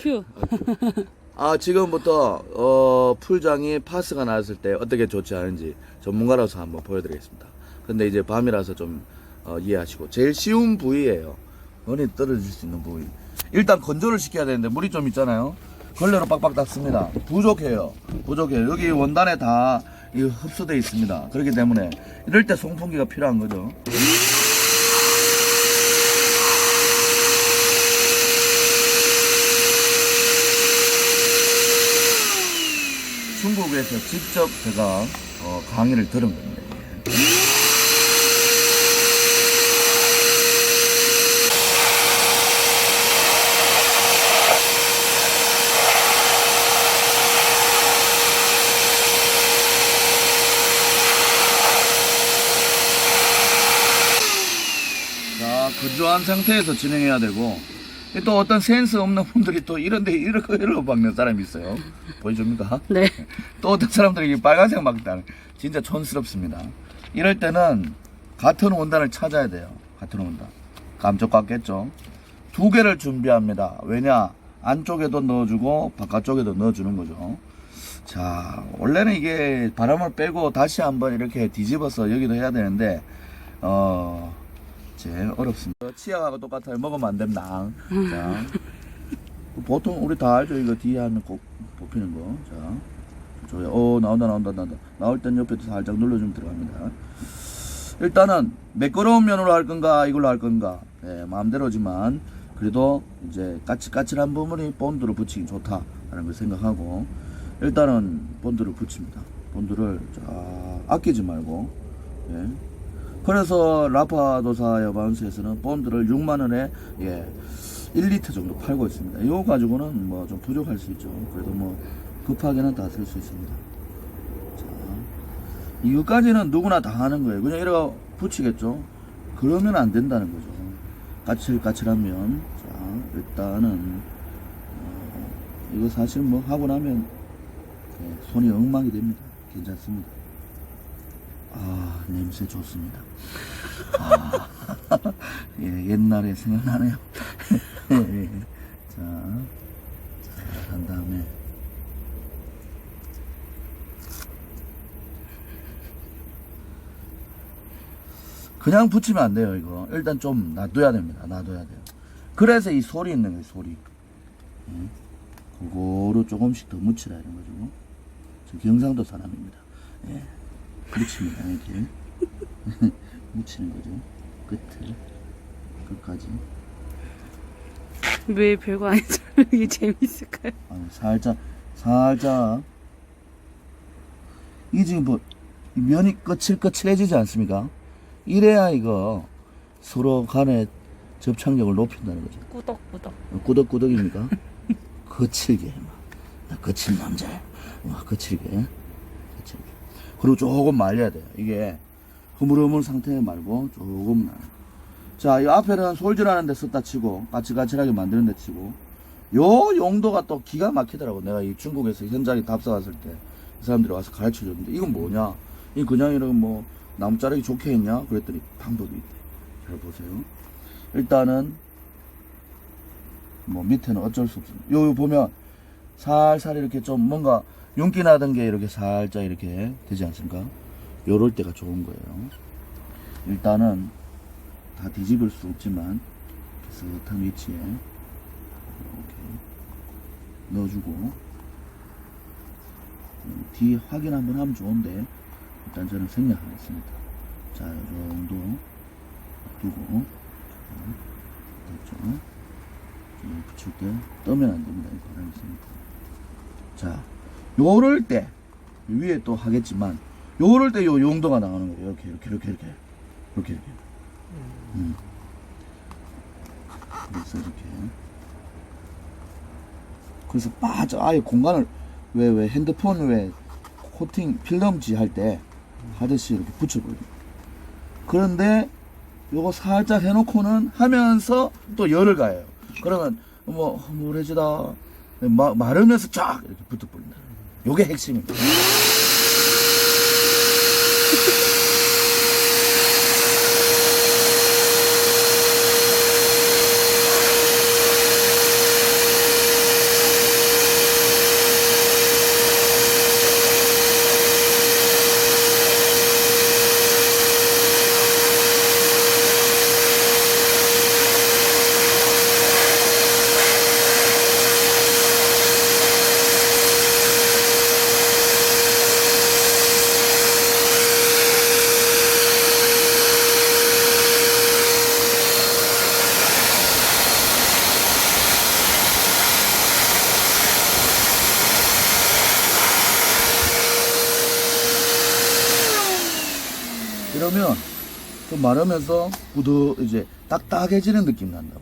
큐. 아 지금부터 어, 풀장이 파스가 나왔을 때 어떻게 않은지 전문가로서 한번 보여드리겠습니다. 근데 이제 밤이라서 좀 어, 이해하시고 제일 쉬운 부위예요. 원이 떨어질 수 있는 부위. 일단 건조를 시켜야 되는데 물이 좀 있잖아요. 걸레로 빡빡 닦습니다. 부족해요. 부족해요. 여기 원단에 다이 흡수돼 있습니다. 그렇기 때문에 이럴 때 송풍기가 필요한 거죠. 중국에서 직접 제가 어, 강의를 들은 겁니다. 자, 건조한 상태에서 진행해야 되고, 또 어떤 센스 없는 분들이 또 이런데 이렇게 이러고 박는 사람이 있어요. 보여줍니까? 네. 또 어떤 사람들이 이 빨간색 막다 진짜 촌스럽습니다. 이럴 때는 같은 원단을 찾아야 돼요. 같은 원단. 감쪽 같겠죠? 두 개를 준비합니다. 왜냐? 안쪽에도 넣어주고 바깥쪽에도 넣어주는 거죠. 자, 원래는 이게 바람을 빼고 다시 한번 이렇게 뒤집어서 여기도 해야 되는데, 어, 제 어렵습니다. 치약하고 똑같아요. 먹으면 안 됩니다. 자, 보통 우리 다 알죠. 이거 뒤에 하는 꼭 뽑히는 거. 자, 저요. 어, 나온다, 나온다, 나온다. 나올 땐 옆에도 살짝 눌러주면 들어갑니다. 일단은 매끄러운 면으로 할 건가, 이걸로 할 건가. 예, 마음대로지만, 그래도 이제 까칠까칠한 부분이 본드로 붙이기 좋다라는 걸 생각하고, 일단은 본드를 붙입니다. 본드를 쫙 아끼지 말고, 예. 그래서 라파도사 여반수에서는 본드를 6만원에, 예, 1리터 정도 팔고 있습니다. 이거 가지고는 뭐 좀 부족할 수 있죠. 그래도 뭐 급하게는 다 쓸 수 있습니다. 자, 이거까지는 누구나 다 하는 거예요. 그냥 이렇게 붙이겠죠. 그러면 안 된다는 거죠. 까칠까칠하면 자 일단은 어, 이거 사실 뭐 하고 나면 예, 손이 엉망이 됩니다. 괜찮습니다. 아 냄새 좋습니다. 아, 예, 옛날에 생각나네요. 예, 자, 자, 한 다음에 그냥 붙이면 안 돼요, 이거. 일단 좀 놔둬야 됩니다. 놔둬야 돼요. 그래서 이 소리 있는 거예요, 소리. 예. 그거로 조금씩 더 묻히라 이런 거죠. 저 경상도 사람입니다. 예. 묻힙니다, 이렇게. 묻히는 거죠. 끝을. 끝까지. 왜 별거 아니죠? 이게 재밌을까요? 아니, 살짝, 살짝. 이 지금 뭐, 이 면이 거칠거칠해지지 않습니까? 이래야 이거 서로 간의 접착력을 높인다는 거죠. 꾸덕꾸덕. 꾸덕꾸덕입니까? 거칠게. 막. 나 거친 남자야. 와. 거칠게. 그리고 조금 말려야 돼요. 이게 흐물흐물 상태 말고 조금 나. 자, 이 앞에는 솔질하는 데 썼다 치고, 까칠까칠하게 만드는 데 치고, 요 용도가 또 기가 막히더라고. 내가 이 중국에서 현장에 답사 왔을 때, 이 사람들이 와서 가르쳐 줬는데, 이건 뭐냐? 이 그냥 이런 뭐, 나무 자르기 좋게 했냐? 그랬더니 방법이 있대. 잘 보세요. 일단은, 뭐 밑에는 어쩔 수 없습니다. 요, 요 보면, 살살 이렇게 좀 뭔가 윤기 나던 게 이렇게 살짝 이렇게 되지 않습니까? 요럴 때가 좋은 거예요. 일단은, 다 뒤집을 수 없지만, 비슷한 위치에, 이렇게 넣어주고, 음, 뒤에 확인 한번 하면 좋은데, 일단 저는 생략하겠습니다. 자, 요 정도 두고, 자, 됐죠? 이 붙일 때 떠면 안 됩니다. 이 바람이 있으니까. 자, 요럴 때, 위에 또 하겠지만, 요럴 때 요 용도가 나가는 거예요. 이렇게, 이렇게, 이렇게, 이렇게. 이렇게, 이렇게. 음. 그래서 이렇게. 그래서 빠져, 아예 공간을, 왜, 왜, 핸드폰 왜, 코팅, 필름지 할 때 하듯이 이렇게 붙여버립니다. 그런데 요거 살짝 해놓고는 하면서 또 열을 가해요. 그러면 뭐 마, 마르면서 쫙 이렇게 붙어버린다. 요게 핵심입니다. 마르면 좀 마르면서 부드 이제 딱딱해지는 느낌 난다.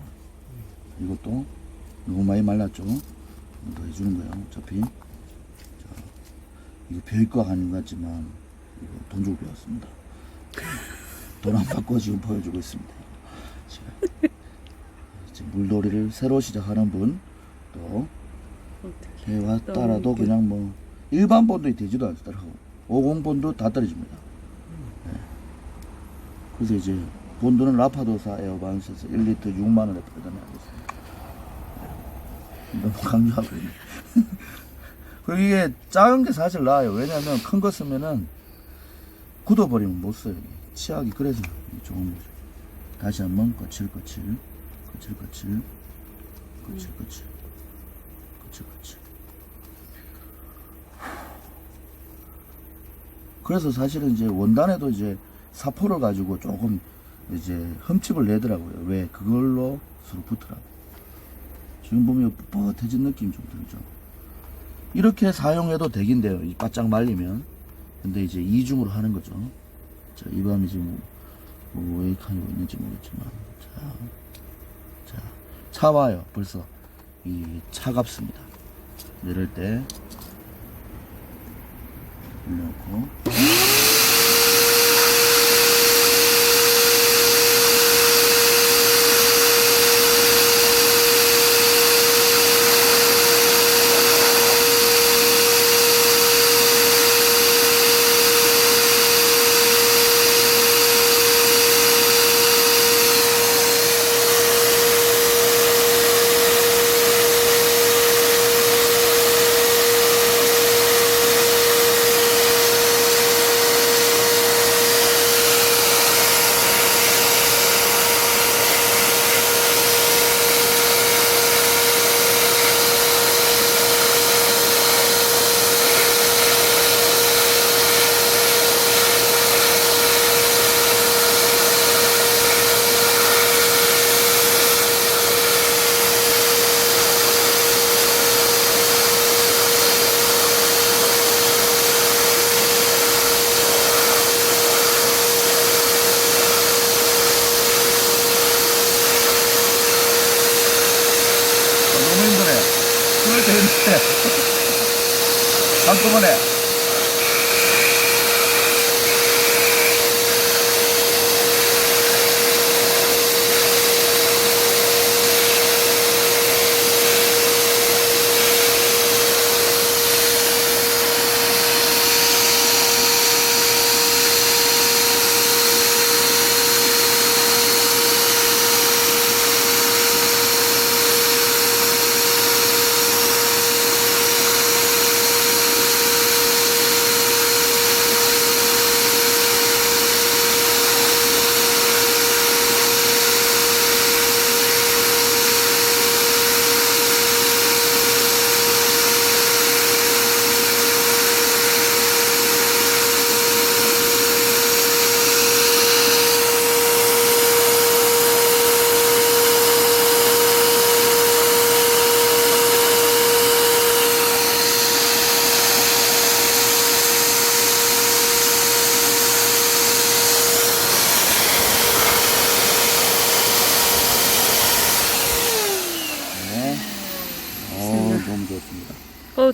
이것도 너무 많이 말랐죠. 더 해주는 거예요. 어차피 자, 이거 별거 아닌 것 같지만 이거 돈 주고 배웠습니다. 돈 안 받고 지금 보여주고 있습니다. 제가 지금 물놀이를 새로 시작하는 분 또. 해왔다라도 너무 그냥 뭐 일반 본도 되지도 않더라고 50 본도 다 떨어집니다 네. 그래서 이제 본도는 라파도사 에어바운스에서 1리터 6만 원에 팔다니 알겠습니다 네. 너무 강조하고 있네 그리고 이게 작은 게 사실 나아요 왜냐면 큰 거 쓰면은 굳어버리면 못 써요. 치약이 그래서 좋은 거죠 다시 한번 거칠거칠 거칠거칠 거칠거칠 그치. 그래서 사실은 이제 원단에도 이제 사포를 가지고 조금 이제 흠집을 내더라고요. 왜? 그걸로 서로 붙더라고. 지금 보면 뻣뻣해진 느낌 좀 들죠. 이렇게 사용해도 되긴 돼요. 이 바짝 말리면. 근데 이제 이중으로 하는 거죠. 자, 이 밤이 지금 뭐 웨이크하고 있는지 모르겠지만. 자, 자, 차 와요. 벌써. 이 차갑습니다. 이럴 때 올려놓고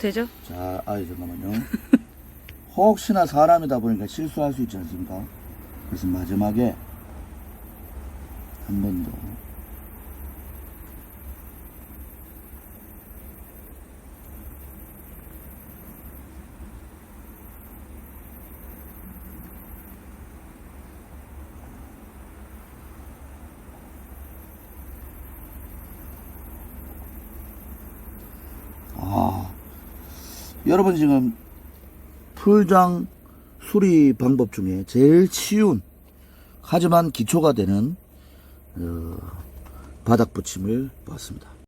되죠? 자, 아이 잠깐만요. 혹시나 사람이다 보니까 실수할 수 있지 않습니까? 그래서 마지막에 한 번 더. 아, 여러분 지금 풀장 수리 방법 중에 제일 쉬운 하지만 기초가 되는 어, 바닥 붙임을 봤습니다.